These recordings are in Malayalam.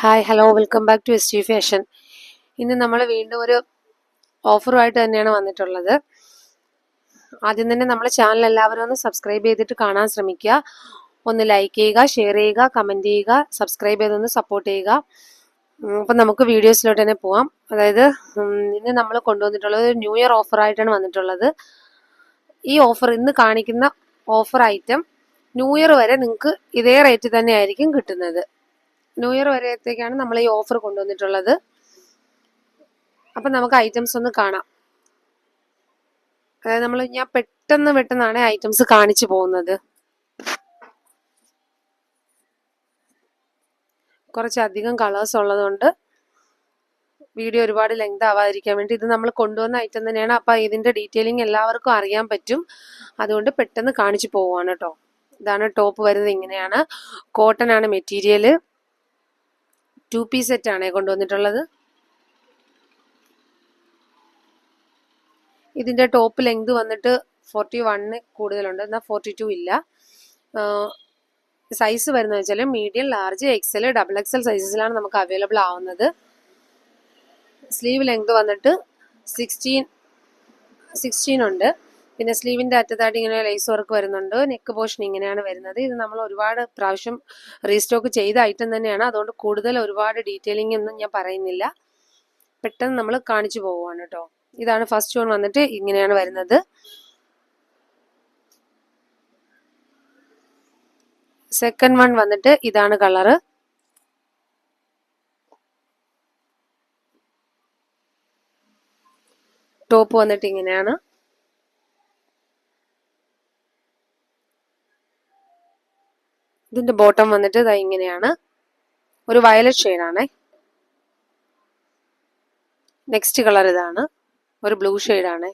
Hi hello welcome back to S T fashion ഇന്ന് നമ്മൾ വീണ്ടും ഒരു ഓഫറുമായിട്ട് തന്നെയാണ് വന്നിട്ടുള്ളത്. ആദ്യം തന്നെ നമ്മുടെ ചാനൽ എല്ലാവരും ഒന്ന് സബ്സ്ക്രൈബ് ചെയ്തിട്ട് കാണാൻ ശ്രമിക്കുക. ഒന്ന് ലൈക്ക് ചെയ്യുക ഷെയർ ചെയ്യുക കമന്റ് ചെയ്യുക സബ്സ്ക്രൈബ് ചെയ്തൊന്ന് സപ്പോർട്ട് ചെയ്യുക. അപ്പം നമുക്ക് വീഡിയോസിലോട്ട് തന്നെ പോവാം. അതായത് ഇന്ന് നമ്മൾ കൊണ്ടുവന്നിട്ടുള്ളത് ഒരു ന്യൂ ഇയർ ഓഫറായിട്ടാണ് വന്നിട്ടുള്ളത്. ഈ ഓഫർ ഇന്ന് കാണിക്കുന്ന ഓഫർ ഐറ്റം ന്യൂ ഇയർ വരെ നിങ്ങൾക്ക് ഇതേ റേറ്റ് തന്നെ ആയിരിക്കും കിട്ടുന്നത്. ന്യൂ ഇയർ വരെയത്തേക്കാണ് നമ്മൾ ഈ ഓഫർ കൊണ്ടുവന്നിട്ടുള്ളത്. അപ്പം നമുക്ക് ഐറ്റംസ് ഒന്ന് കാണാം. അതായത് നമ്മൾ ഞാൻ പെട്ടെന്ന് പെട്ടെന്നാണ് ഐറ്റംസ് കാണിച്ചു പോകുന്നത്. കുറച്ചധികം കളേഴ്സ് ഉള്ളതുകൊണ്ട് വീഡിയോ ഒരുപാട് ലെങ്ത് ആവാതിരിക്കാൻ വേണ്ടി ഇത് നമ്മൾ കൊണ്ടുവന്ന ഐറ്റം തന്നെയാണ്. അപ്പം ഇതിന്റെ ഡീറ്റെയിലിംഗ് എല്ലാവർക്കും അറിയാൻ പറ്റും. അതുകൊണ്ട് പെട്ടെന്ന് കാണിച്ചു പോവുകയാണ് കേട്ടോ. ഇതാണ് ടോപ്പ് വരുന്നത് ഇങ്ങനെയാണ്. കോട്ടൺ ആണ് മെറ്റീരിയൽ ടു പീസ് ആണ് കൊണ്ടുവന്നിട്ടുള്ളത്. ഇതിന്റെ ടോപ്പ് ലെങ്ത് വന്നിട്ട് ഫോർട്ടി വണ്ണ് കൂടുതലുണ്ട്. എന്നാൽ ഫോർട്ടി ടു ഇല്ല. സൈസ് വരുന്ന വെച്ചാൽ medium large XL double XL സൈസസിലാണ് നമുക്ക് അവൈലബിൾ ആവുന്നത്. സ്ലീവ് ലെങ്ത് വന്നിട്ട് സിക്സ്റ്റീൻ സിക്സ്റ്റീൻ ഉണ്ട്. പിന്നെ സ്ലീവിന്റെ അറ്റത്തായിട്ട് ഇങ്ങനെ ലേസ് വർക്ക് വരുന്നുണ്ട്. നെക്ക് പോർഷൻ ഇങ്ങനെയാണ് വരുന്നത്. ഇത് നമ്മൾ ഒരുപാട് പ്രാവശ്യം റീസ്റ്റോക്ക് ചെയ്ത ഐറ്റം തന്നെയാണ്. അതുകൊണ്ട് കൂടുതൽ ഒരുപാട് ഡീറ്റെയിലിംഗ് ഒന്നും ഞാൻ പറയുന്നില്ല. പെട്ടെന്ന് നമ്മൾ കാണിച്ചു പോവുകയാണ് കേട്ടോ. ഇതാണ് ഫസ്റ്റ് വൺ വന്നിട്ട് ഇങ്ങനെയാണ് വരുന്നത്. സെക്കൻഡ് വൺ വന്നിട്ട് ഇതാണ് കളറ് ടോപ്പ് വന്നിട്ട് ഇങ്ങനെയാണ്. ഇതിന്റെ ബോട്ടം വന്നിട്ട് ഇതാ ഇങ്ങനെയാണ്. ഒരു വയലറ്റ് ഷെയ്ഡാണ് നെക്സ്റ്റ് കളർ ഇതാണ്. ഒരു ബ്ലൂ ഷെയ്ഡാണ്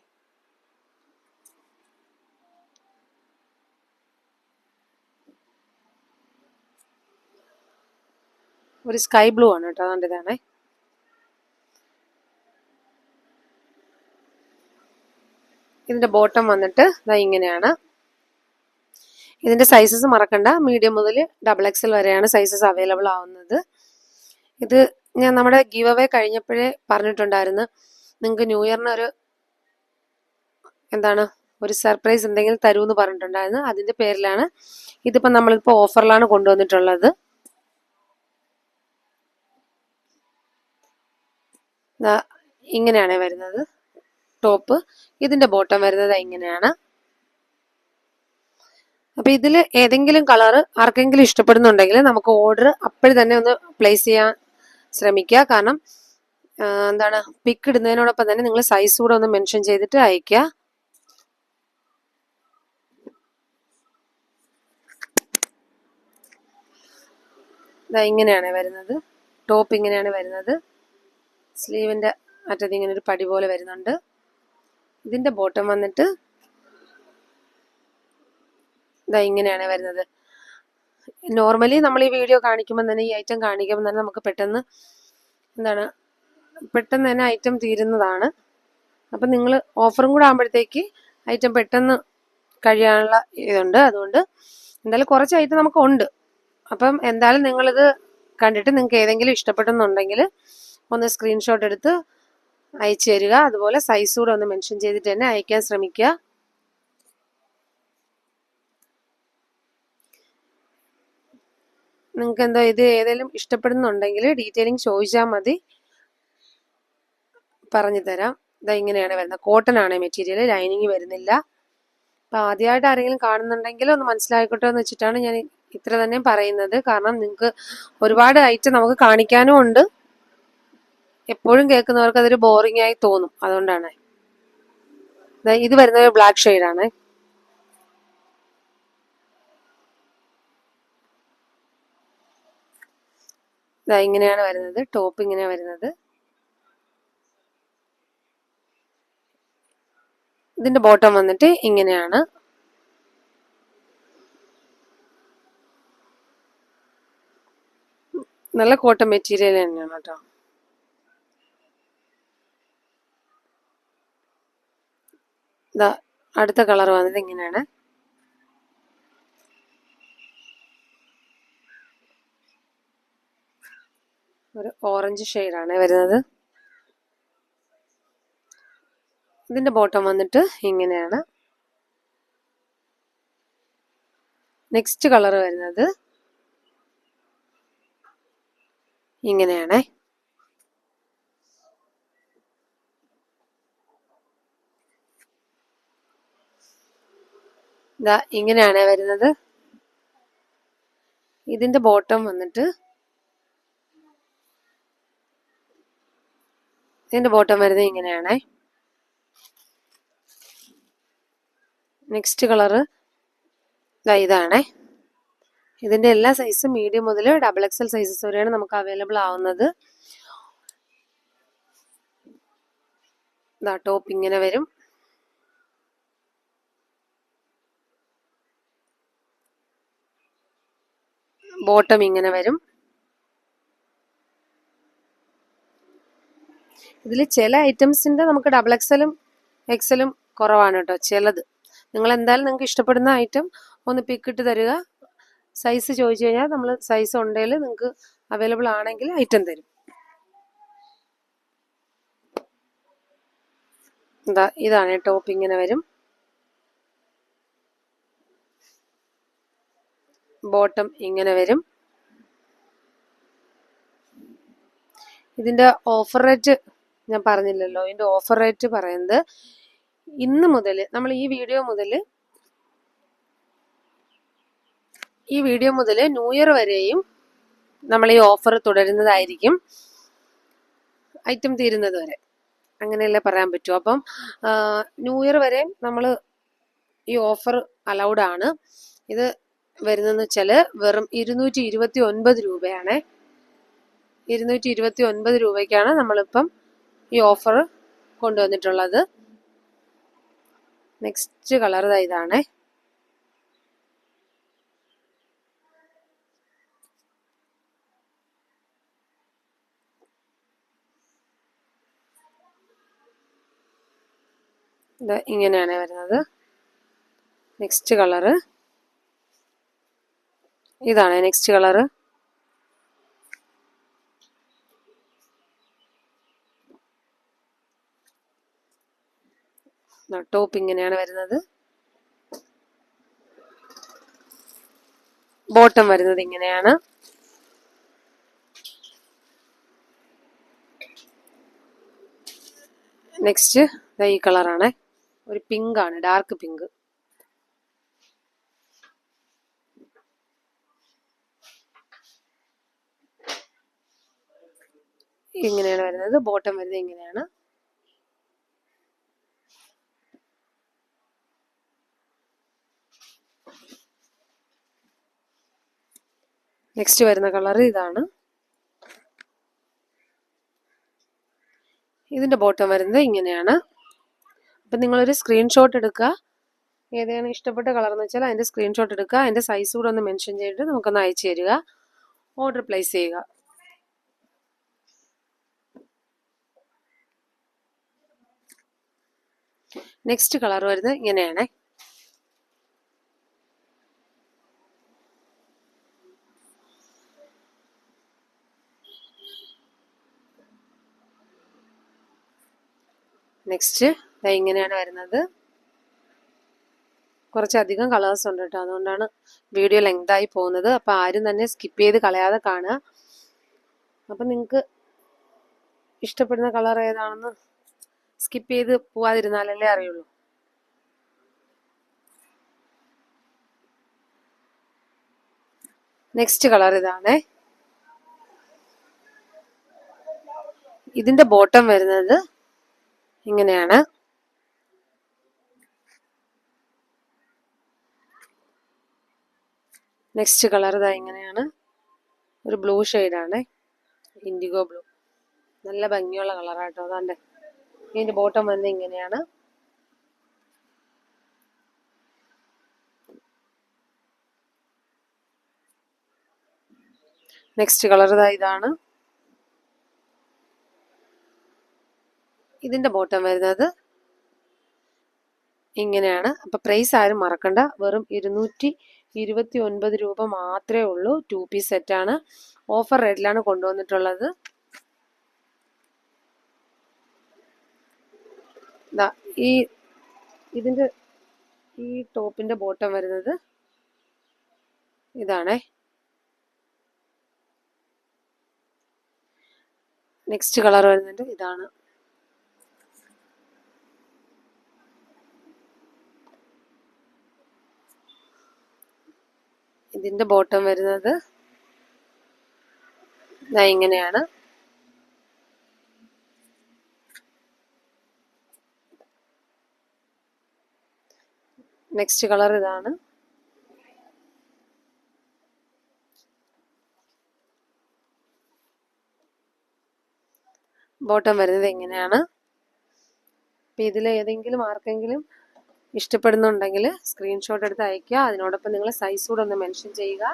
ഒരു സ്കൈ ബ്ലൂ ആണ് കേട്ടോ അതുകൊണ്ട് ഇതാണേ. ഇതിന്റെ ബോട്ടം വന്നിട്ട് ഇതാ ഇങ്ങനെയാണ്. ഇതിന്റെ സൈസസ് മറക്കണ്ട. മീഡിയം മുതൽ ഡബിൾ എക്സൽ വരെയാണ് സൈസസ് അവൈലബിൾ ആവുന്നത്. ഇത് ഞാൻ നമ്മുടെ ഗീവ് അവേ കഴിഞ്ഞപ്പോഴേ പറഞ്ഞിട്ടുണ്ടായിരുന്നു. നിങ്ങൾക്ക് ന്യൂ ഇയറിന് ഒരു എന്താണ് ഒരു സർപ്രൈസ് എന്തെങ്കിലും തരുമെന്ന് പറഞ്ഞിട്ടുണ്ടായിരുന്നു. അതിന്റെ പേരിലാണ് ഇതിപ്പോ നമ്മളിപ്പോ ഓഫറിലാണ് കൊണ്ടുവന്നിട്ടുള്ളത്. ഇങ്ങനെയാണ് വരുന്നത്. ടോപ്പ് ഇതിന്റെ ബോട്ടം വരുന്നത് ഇങ്ങനെയാണ്. അപ്പൊ ഇതിൽ ഏതെങ്കിലും കളർ ആർക്കെങ്കിലും ഇഷ്ടപ്പെടുന്നുണ്ടെങ്കിൽ നമുക്ക് ഓർഡർ അപ്പോഴും തന്നെ ഒന്ന് പ്ലേസ് ചെയ്യാൻ ശ്രമിക്കുക. കാരണം എന്താണ് പിക്ക് ഇടുന്നതിനോടൊപ്പം തന്നെ നിങ്ങൾ സൈസ് കൂടെ ഒന്ന് മെൻഷൻ ചെയ്തിട്ട് അയക്കുക ഇങ്ങനെയാണ് വരുന്നത്. ടോപ്പ് ഇങ്ങനെയാണ് വരുന്നത്. സ്ലീവിന്റെ അറ്റത്ത് ഇങ്ങനെ ഒരു പടി പോലെ വരുന്നുണ്ട്. ഇതിന്റെ ബോട്ടം വന്നിട്ട് ഇതാ ഇങ്ങനെയാണ് വരുന്നത്. നോർമലി നമ്മൾ ഈ വീഡിയോ കാണിക്കുമ്പോൾ തന്നെ ഈ ഐറ്റം കാണിക്കുമ്പോൾ തന്നെ നമുക്ക് പെട്ടെന്ന് എന്താണ് പെട്ടെന്ന് തന്നെ ഐറ്റം തീരുന്നതാണ്. അപ്പം നിങ്ങൾ ഓഫറും കൂടെ ആകുമ്പോഴത്തേക്ക് ഐറ്റം പെട്ടെന്ന് കഴിയാനുള്ള ഇതുണ്ട്. അതുകൊണ്ട് എന്തായാലും കുറച്ച് ഐറ്റം നമുക്ക് ഉണ്ട്. അപ്പം എന്തായാലും നിങ്ങളിത് കണ്ടിട്ട് നിങ്ങൾക്ക് ഏതെങ്കിലും ഇഷ്ടപ്പെട്ടെന്നുണ്ടെങ്കിൽ ഒന്ന് സ്ക്രീൻഷോട്ട് എടുത്ത് അയച്ചു തരിക. അതുപോലെ സൈസ് കൂടെ ഒന്ന് മെൻഷൻ ചെയ്തിട്ട് തന്നെ അയക്കാൻ ശ്രമിക്കുക. നിങ്ങൾക്ക് എന്താ ഇത് ഏതെങ്കിലും ഇഷ്ടപ്പെടുന്നുണ്ടെങ്കിൽ ഡീറ്റെയിലിംഗ് ചോദിച്ചാൽ മതി. പറഞ്ഞു തരാം. ഇതാ ഇങ്ങനെയാണ് വരുന്നത്. കോട്ടൺ ആണ് മെറ്റീരിയൽ ലൈനിങ് വരുന്നില്ല. അപ്പം ആദ്യമായിട്ട് ആരെങ്കിലും കാണുന്നുണ്ടെങ്കിൽ ഒന്ന് മനസ്സിലായിക്കോട്ടെ എന്ന് വെച്ചിട്ടാണ് ഞാൻ ഇത്ര തന്നെ പറയുന്നത്. കാരണം നിങ്ങൾക്ക് ഒരുപാട് ഐറ്റം നമുക്ക് കാണിക്കാനും ഉണ്ട്. എപ്പോഴും കേൾക്കുന്നവർക്ക് അതൊരു ബോറിംഗ് ആയി തോന്നും. അതുകൊണ്ടാണ്. ഇത് വരുന്നത് ബ്ലാക്ക് ഷെയ്ഡാണ് ഇതാ ഇങ്ങനെയാണ് വരുന്നത്. ടോപ്പ് ഇങ്ങനെയാണ് വരുന്നത്. ഇതിന്റെ ബോട്ടം വന്നിട്ട് ഇങ്ങനെയാണ്. നല്ല കോട്ടൺ മെറ്റീരിയൽ തന്നെയാണ് കേട്ടോ. ഇതാ അടുത്ത കളർ വന്നത് ഇങ്ങനെയാണ്. ഒരു ഓറഞ്ച് ഷെയ്ഡാണ് വരുന്നത്. ഇതിന്റെ ബോട്ടം വന്നിട്ട് ഇങ്ങനെയാണ്. നെക്സ്റ്റ് കളർ വരുന്നത് ഇങ്ങനെയാണേ. ഇതാ ഇങ്ങനെയാണ് വരുന്നത്. ഇതിന്റെ ബോട്ടം വന്നിട്ട് ഇതിന്റെ ബോട്ടം വരുന്നത് ഇങ്ങനെയാണേ. Next colour ഇതാണേ. ഇതിന്റെ എല്ലാ സൈസും മീഡിയം മുതൽ ഡബിൾ എക്സൽ സൈസസ് വരെയാണ് നമുക്ക് അവൈലബിൾ ആവുന്നത്. ഇതാ ടോപ്പ് ഇങ്ങനെ വരും. ബോട്ടം ഇങ്ങനെ വരും. ഇതിൽ ചില ഐറ്റംസിന്റെ നമുക്ക് ഡബിൾ എക്സലും എക്സലും കുറവാണ് കേട്ടോ ചിലത്. നിങ്ങൾ എന്തായാലും നിങ്ങൾക്ക് ഇഷ്ടപ്പെടുന്ന ഐറ്റം ഒന്ന് പിക്കിട്ട് തരിക. സൈസ് ചോദിച്ചു കഴിഞ്ഞാൽ നമ്മൾ സൈസ് ഉണ്ടെങ്കിൽ നിങ്ങൾക്ക് അവൈലബിൾ ആണെങ്കിൽ ഐറ്റം തരും. ഇതാ ഇതാണ് ടോപ്പ് ഇങ്ങനെ വരും. ബോട്ടം ഇങ്ങനെ വരും. ഇതിന്റെ ഓഫർ റേറ്റ് ഞാൻ പറഞ്ഞില്ലല്ലോ ഇതിന്റെ ഓഫർ റേറ്റ് പറയുന്നത്. ഇന്ന് മുതൽ നമ്മൾ ഈ വീഡിയോ മുതൽ ഈ വീഡിയോ മുതൽ ന്യൂ ഇയർ വരെയും നമ്മൾ ഈ ഓഫർ തുടരുന്നതായിരിക്കും ഐറ്റം തീരുന്നത് വരെ. അങ്ങനെയല്ലേ പറയാൻ പറ്റൂ. അപ്പം ന്യൂ ഇയർ വരെ നമ്മൾ ഈ ഓഫർ അലൗഡ് ആണ്. ഇത് വരുന്നതെന്ന് വെച്ചാൽ വെറും ഇരുന്നൂറ്റി ഇരുപത്തി ഒൻപത് രൂപയാണ്. ഇരുന്നൂറ്റി ഇരുപത്തി ഒൻപത് രൂപയ്ക്കാണ് നമ്മളിപ്പം ഈ ഓഫർ കൊണ്ടുവന്നിട്ടുള്ളത്. നെക്സ്റ്റ് കളർ ഇതാണ്. ഇത് ഇങ്ങനെയാണ് വരുന്നത്. നെക്സ്റ്റ് കളറ് ഇതാണ് നെക്സ്റ്റ് കളറ് ടോപ്പ് ഇങ്ങനെയാണ് വരുന്നത്. ബോട്ടം വരുന്നത് ഇങ്ങനെയാണ്. നെക്സ്റ്റ് ഈ കളറാണ് ഒരു പിങ്ക് ആണ് ഡാർക്ക് പിങ്ക് ഇങ്ങനെയാണ് വരുന്നത്. ബോട്ടം വരുന്നത് ഇങ്ങനെയാണ്. നെക്സ്റ്റ് വരുന്ന കളർ ഇതാണ്. ഇതിന്റെ ബോട്ടം വരുന്നത് ഇങ്ങനെയാണ്. അപ്പം നിങ്ങളൊരു സ്ക്രീൻഷോട്ട് എടുക്കുക. ഏതാണ് ഇഷ്ടപ്പെട്ട കളർ എന്ന് വെച്ചാൽ അതിന്റെ സ്ക്രീൻഷോട്ട് എടുക്കുക. അതിന്റെ സൈസ് കൂടെ ഒന്ന് മെൻഷൻ ചെയ്തിട്ട് നമുക്കൊന്ന് അയച്ചു തരിക. ഓർഡർ പ്ലേസ് ചെയ്യുക. നെക്സ്റ്റ് കളർ വരുന്നത് ഇങ്ങനെയാണ്. നെക്സ്റ്റ് ഇങ്ങനെയാണ് വരുന്നത്. കുറച്ചധികം കളേഴ്സ് ഉണ്ട് കേട്ടോ. അതുകൊണ്ടാണ് വീഡിയോ ലെങ്ത് ആയി പോകുന്നത്. അപ്പോൾ ആരും തന്നെ സ്കിപ്പ് ചെയ്ത് കളയാതെ കാണുക. അപ്പൊ നിങ്ങൾക്ക് ഇഷ്ടപ്പെടുന്ന കളർ ഏതാണെന്ന് സ്കിപ്പ് ചെയ്ത് പോവാതിരുന്നാലല്ലേ അറിയുള്ളൂ. നെക്സ്റ്റ് കളർ ഇതാണ്. ഇതിന്റെ ബോട്ടം വരുന്നത് ഇങ്ങനെയാണ്. നെക്സ്റ്റ് കളർ ഇതാ ഇങ്ങനെയാണ്. ഒരു ബ്ലൂ ഷെയ്ഡാണ് ഇൻഡിഗോ ബ്ലൂ നല്ല ഭംഗിയുള്ള കളറാട്ടോ അതാണ്ട്. ഇതിന്റെ ബോട്ടം വന്ന് ഇങ്ങനെയാണ്. നെക്സ്റ്റ് കളർ ഇതാ ഇതാണ്. ഇതിന്റെ ബോട്ടം വരുന്നത് ഇങ്ങനെയാണ്. അപ്പൊ പ്രൈസ് ആരും മറക്കണ്ട. വെറും ഇരുന്നൂറ്റി ഇരുപത്തി ഒൻപത് രൂപ മാത്രമേ ഉള്ളൂ. ടു പീസ് സെറ്റാണ് ഓഫർ റേറ്റിലാണ് കൊണ്ടുവന്നിട്ടുള്ളത്. ഈ ഇതിന്റെ ഈ ടോപ്പിന്റെ ബോട്ടം വരുന്നത് ഇതാണേ. നെക്സ്റ്റ് കളർ വരുന്നുണ്ട് ഇതാണ്. ഇതിന്റെ ബോട്ടം വരുന്നത്. ഇങ്ങനെയാണ്. നെക്സ്റ്റ് കളർ ഇതാണ്. ബോട്ടം വരുന്നത് എങ്ങനെയാണ് ഇതിൽ ഏതെങ്കിലും ആർക്കെങ്കിലും ഇഷ്ടപ്പെടുന്നുണ്ടെങ്കിൽ സ്ക്രീൻഷോട്ട് എടുത്ത് അയക്കുക അതിനോടൊപ്പം നിങ്ങൾ സൈസ് കൂടെ ഒന്ന് മെൻഷൻ ചെയ്യുക.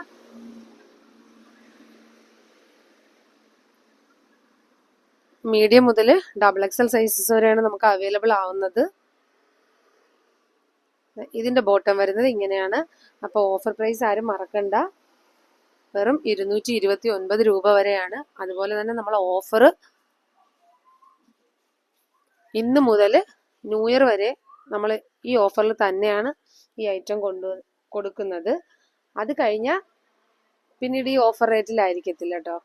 മീഡിയം മുതൽ ഡബിൾ എക്സൽ സൈസസ് വരെയാണ് നമുക്ക് അവൈലബിൾ ആവുന്നത്. ഇതിന്റെ ബോട്ടം വരുന്നത് ഇങ്ങനെയാണ്. അപ്പോൾ ഓഫർ പ്രൈസ് ആരും മറക്കണ്ട. വെറും ഇരുന്നൂറ്റി ഇരുപത്തി ഒൻപത് രൂപ വരെയാണ്. അതുപോലെ തന്നെ നമ്മൾ ഓഫർ ഇന്ന് മുതൽ ന്യൂ ഇയർ വരെ നമ്മൾ ഈ ഓഫറിൽ തന്നെയാണ് ഈ ഐറ്റം കൊണ്ടു കൊടുക്കുന്നത്. അത് കഴിഞ്ഞാൽ പിന്നീട് ഈ ഓഫർ റേറ്റിലായിരിക്കത്തില്ല കേട്ടോ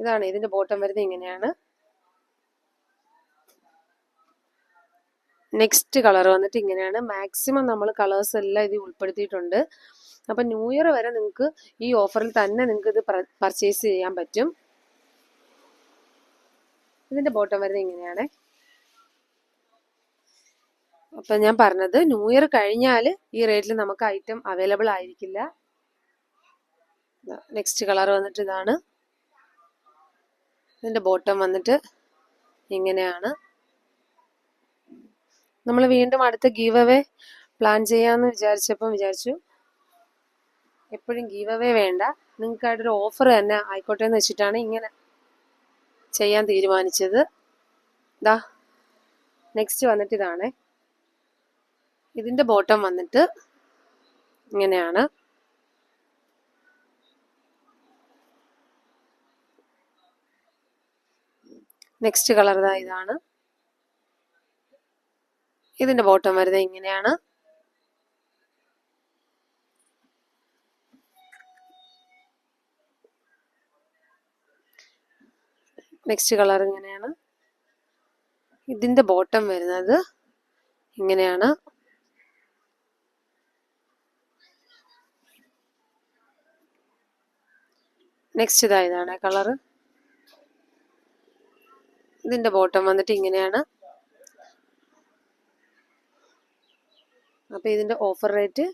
ഇതാണ് ഇതിന്റെ ബോട്ടം വരുന്നത് ഇങ്ങനെയാണ്. നെക്സ്റ്റ് കളർ വന്നിട്ട് ഇങ്ങനെയാണ്. മാക്സിമം നമ്മൾ കളേഴ്സ് എല്ലാം ഇതിൽ ഉൾപ്പെടുത്തിയിട്ടുണ്ട്. അപ്പം ന്യൂ ഇയർ വരെ നിങ്ങൾക്ക് ഈ ഓഫറിൽ തന്നെ നിങ്ങൾക്ക് ഇത് പർച്ചേസ് ചെയ്യാൻ പറ്റും. ഇതിന്റെ ബോട്ടം വരുന്നത് ഇങ്ങനെയാണ്. അപ്പൊ ഞാൻ പറഞ്ഞത് ന്യൂ ഇയർ കഴിഞ്ഞാൽ ഈ റേറ്റിൽ നമുക്ക് ഐറ്റം അവൈലബിൾ ആയിരിക്കില്ല. നെക്സ്റ്റ് കളർ വന്നിട്ട് ഇതാണ്. ഇതിന്റെ ബോട്ടം വന്നിട്ട് ഇങ്ങനെയാണ്. നമ്മൾ വീണ്ടും അടുത്ത ഗീവ് അവേ പ്ലാൻ ചെയ്യാമെന്ന് വിചാരിച്ചപ്പം വിചാരിച്ചു. എപ്പോഴും ഗീവ് അവേ വേണ്ട. നിങ്ങൾക്കായിട്ടൊരു ഓഫർ തന്നെ ആയിക്കോട്ടെ എന്ന് വെച്ചിട്ടാണ് ഇങ്ങനെ ചെയ്യാൻ തീരുമാനിച്ചത്. ദാ നെക്സ്റ്റ് വന്നിട്ട് ഇതാണ്. ഇതിന്റെ ബോട്ടം വന്നിട്ട് ഇങ്ങനെയാണ്. നെക്സ്റ്റ് കളർ ഇതാ ഇതാണ്. ഇതിന്റെ ബോട്ടം വരുന്നത് ഇങ്ങനെയാണ്. നെക്സ്റ്റ് കളർ ഇങ്ങനെയാണ്. ഇതിന്റെ ബോട്ടം വരുന്നത് ഇങ്ങനെയാണ്. നെക്സ്റ്റ് ഇതാ ഇതാണ് കളറ് ഇതിന്റെ ബോട്ടം വന്നിട്ട് ഇങ്ങനെയാണ്. അപ്പൊ ഇതിന്റെ ഓഫർ റേറ്റ്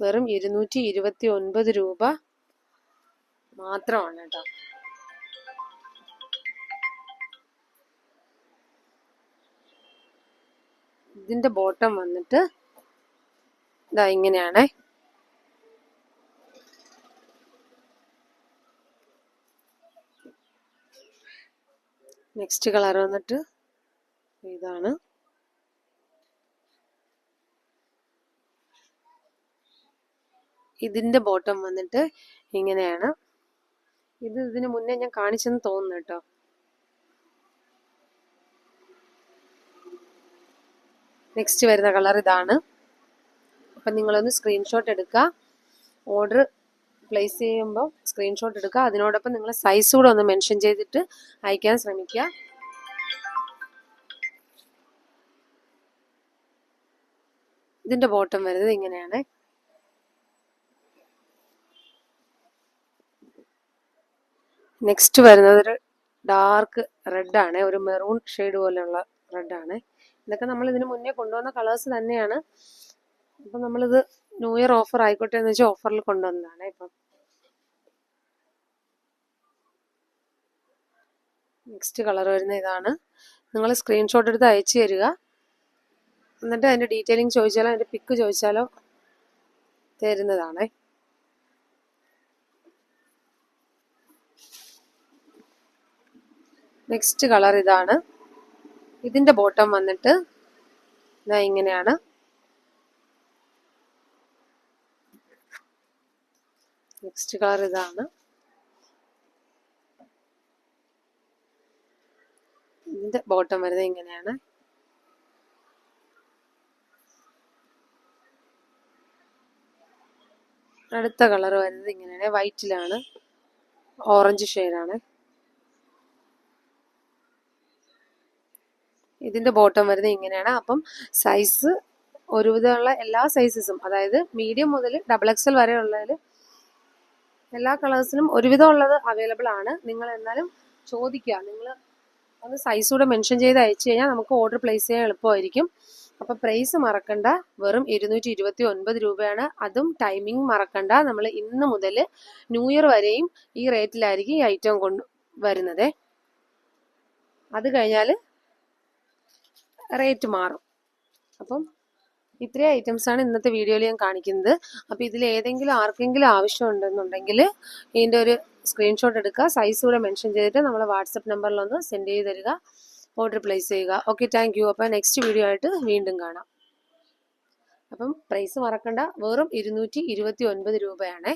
വെറും ഇരുന്നൂറ്റി ഇരുപത്തി ഒൻപത് രൂപ മാത്രമാണ് കേട്ടോ. ഇതിന്റെ ബോട്ടം വന്നിട്ട് ഇതാ ഇങ്ങനെയാണേ. നെക്സ്റ്റ് കളർ വന്നിട്ട് ഇതാണ്. ഇതിന്റെ ബോട്ടം വന്നിട്ട് ഇങ്ങനെയാണ്. ഇത് ഇതിന് മുന്നേ ഞാൻ കാണിച്ചെന്ന് തോന്നുന്നു കേട്ടോ. നെക്സ്റ്റ് വരുന്ന കളർ ഇതാണ്. അപ്പം നിങ്ങളൊന്ന് സ്ക്രീൻഷോട്ട് എടുക്കുക. ഓർഡർ പ്ലേസ് ചെയ്യുമ്പോൾ സ്ക്രീൻഷോട്ട് എടുക്കുക. അതിനോടൊപ്പം നിങ്ങൾ സൈസ് കൂടെ ഒന്ന് മെൻഷൻ ചെയ്തിട്ട് അയക്കാൻ ശ്രമിക്കുക. ഇതിന്റെ ബോട്ടം വരുന്നത് ഇങ്ങനെയാണ്. നെക്സ്റ്റ് വരുന്നത് ഒരു ഡാർക്ക് റെഡ് ആണ്. ഒരു മെറൂൺ ഷെയ്ഡ് പോലെയുള്ള റെഡ് ആണ്. ഇതൊക്കെ നമ്മൾ ഇതിന് മുന്നേ കൊണ്ടുവന്ന കളേഴ്സ് തന്നെയാണ്. അപ്പം നമ്മളിത് ന്യൂ ഇയർ ഓഫർ ആയിക്കോട്ടെ എന്ന് വെച്ചാൽ ഓഫറിൽ കൊണ്ടുവന്നതാണ് ഇപ്പം. നെക്സ്റ്റ് കളർ വരുന്ന ഇതാണ്. നിങ്ങൾ സ്ക്രീൻഷോട്ട് എടുത്ത് അയച്ചു തരിക. എന്നിട്ട് അതിന്റെ ഡീറ്റെയിലിംഗ് ചോദിച്ചാലോ അതിന്റെ പിക്ക് ചോദിച്ചാലോ തരുന്നതാണേ. നെക്സ്റ്റ് കളർ ഇതാണ്. ഇതിന്റെ ബോട്ടം വന്നിട്ട് ഇതാ ഇങ്ങനെയാണ്. നെക്സ്റ്റ് കളർ ഇതാണ്. ഇതിന്റെ ബോട്ടം വരുന്നത് ഇങ്ങനെയാണ്. അടുത്ത കളർ വരുന്നത് ഇങ്ങനെയാണ്. വൈറ്റിലാണ്. ഓറഞ്ച് ഷെയ്ഡാണ്. ഇതിന്റെ ബോട്ടം വരുന്നത് ഇങ്ങനെയാണ്. അപ്പം സൈസ് ഒരുവിധമുള്ള എല്ലാ സൈസസും അതായത് മീഡിയം മുതൽ ഡബിൾ എക്സൽ വരെ ഉള്ളതിൽ എല്ലാ കളേഴ്സിനും ഒരുവിധം ഉള്ളത് അവൈലബിൾ ആണ്. നിങ്ങൾ എന്നാലും ചോദിക്കുക. നിങ്ങൾ ഒന്ന് സൈസ് കൂടെ മെൻഷൻ ചെയ്ത് അയച്ചു കഴിഞ്ഞാൽ നമുക്ക് ഓർഡർ പ്ലേസ് ചെയ്യാൻ എളുപ്പമായിരിക്കും. അപ്പോൾ പ്രൈസ് മറക്കണ്ട. വെറും ഇരുന്നൂറ്റി ഇരുപത്തി ഒൻപത് രൂപയാണ്. അതും ടൈമിംഗ് മറക്കണ്ട. നമ്മൾ ഇന്ന് മുതൽ ന്യൂ ഇയർ വരെയും ഈ റേറ്റിലായിരിക്കും ഈ ഐറ്റം കൊണ്ട് വരുന്നത്. അത് കഴിഞ്ഞാൽ റേറ്റ് മാറും. അപ്പം ഇത്രയും ഐറ്റംസ് ആണ് ഇന്നത്തെ വീഡിയോയിൽ ഞാൻ കാണിക്കുന്നത്. അപ്പോൾ ഇതിൽ ഏതെങ്കിലും ആർക്കെങ്കിലും ആവശ്യമുണ്ടെന്നുണ്ടെങ്കിൽ ഇതിന്റെ ഒരു സ്ക്രീൻഷോട്ട് എടുക്കുക. സൈസ് കൂടെ മെൻഷൻ ചെയ്തിട്ട് നമ്മളെ വാട്സപ്പ് നമ്പറിലൊന്ന് സെൻഡ് ചെയ്ത് തരിക. ഓർഡർ പ്ലേസ് ചെയ്യുക. ഓക്കെ താങ്ക് യു അപ്പോൾ നെക്സ്റ്റ് വീഡിയോ ആയിട്ട് വീണ്ടും കാണാം. അപ്പം പ്രൈസ് മറക്കണ്ട. വെറും ഇരുന്നൂറ്റി രൂപയാണേ.